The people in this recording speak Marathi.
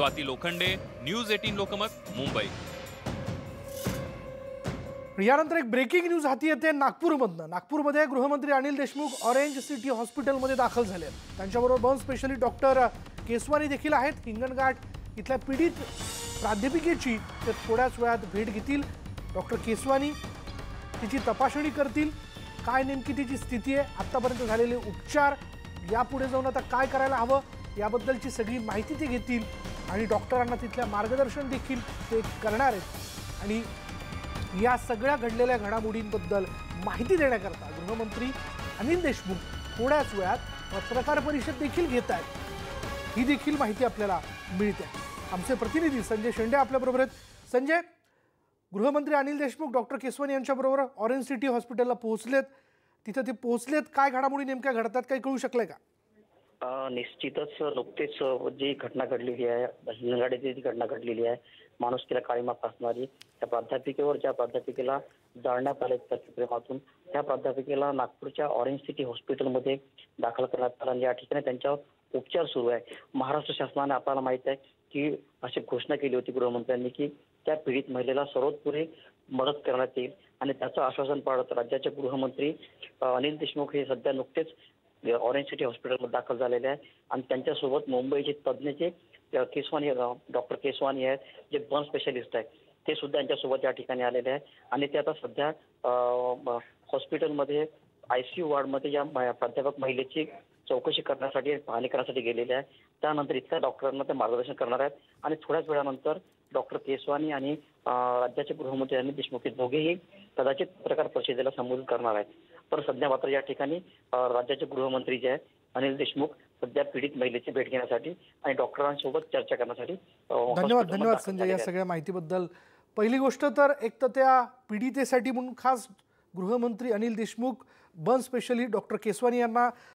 Swati Lokhande news eighteen Lokmat Mumbai. यानंतर एक ब्रेकिंग न्यूज हाती येते नागपूरमधनं. नागपूरमध्ये गृहमंत्री अनिल देशमुख ऑरेंज सिटी हॉस्पिटलमध्ये दाखल झाले आहेत. त्यांच्याबरोबर बर्न स्पेशली डॉक्टर केसवानी देखील आहेत. हिंगणघाट इथल्या पीडित प्राध्यापिकेची ते थोड्याच वेळात भेट घेतील. डॉक्टर केसवानी तिची तपासणी करतील. काय नेमकी तिची स्थिती आहे? आत्तापर्यंत झालेले उपचार यापुढे जाऊन आता काय करायला हवं? याबद्दलची सगळी माहिती ते घेतील. आणि डॉक्टरांना तिथल्या मार्गदर्शन देखील ते करणार आहेत. आणि या सगळ्या घडलेल्या घडामोडींबद्दल माहिती देण्याकरता गृहमंत्री अनिल देशमुख थोड्याच वेळात पत्रकार परिषद देखील घेत आहेत. ही देखील माहिती आपल्याला मिळते. आमचे प्रतिनिधी संजय शेंडे आपल्याबरोबर आहेत. संजय गृहमंत्री अनिल देशमुख डॉक्टर केसवन यांच्याबरोबर ऑरेंज सिटी हॉस्पिटलला पोहोचलेत. तिथं ते पोहोचलेत. काय घडामोडी नेमक्या घडतात काही कळू शकलंय का? निश्चितच नुकतेच जी घटना घडलेली आहे हिंगणघाटाची जी घटना घडलेली आहे माणूस तिला काळीमा फासणारी त्या प्राध्यापिकेवर ज्या प्राध्यापिकेला जाळण्यात आले प्रतिप्रेमातून त्या प्राध्यापिकेला नागपूरच्या ऑरेंज सिटी हॉस्पिटलमध्ये दाखल करण्यात आला आणि या ठिकाणी त्यांच्यावर उपचार सुरू आहे. महाराष्ट्र शासनाने आपल्याला माहीत आहे की अशी घोषणा केली होती गृहमंत्र्यांनी की त्या पीडित महिलेला सर्वोत्पुरे मदत करण्यात येईल आणि त्याचं आश्वासन पाळत राज्याचे गृहमंत्री अनिल देशमुख हे सध्या नुकतेच ऑरेंज सिटी हॉस्पिटलमध्ये दाखल झालेले आहे. आणि त्यांच्यासोबत मुंबईचे तज्ज्ञ जे केसवानी डॉक्टर केसवानी आहेत जे बर्न स्पेशलिस्ट आहेत ते सुद्धा यांच्यासोबत या ठिकाणी आलेले आहे आणि ते आता सध्या हॉस्पिटलमध्ये आय सी यू वार्डमध्ये या प्राध्यापक महिलेची चौकशी करण्यासाठी पाहणी करण्यासाठी गेलेले आहे त्यानंतर इथल्या डॉक्टरांना ते मार्गदर्शन करणार आहेत. आणि थोड्याच वेळानंतर डॉक्टर केसवानी आणि राज्याचे गृहमंत्री अनिल देशमुख दोघेही कदाचित पत्रकार परिषदेला संबोधित करणार आहेत. पण सध्या मात्र या ठिकाणी राज्याचे गृहमंत्री जे आहेत अनिल देशमुख सध्या पीडित महिलेची भेट घेण्यासाठी आणि डॉक्टरांसोबत चर्चा करण्यासाठी धन्यवाद धन्यवाद संजय या. सगळ्या माहितीबद्दल पहिली गोष्ट तर एक तर त्या पीडितेसाठी म्हणून खास गृहमंत्री Anil Deshmukh burn specialist doctor Keswani यांना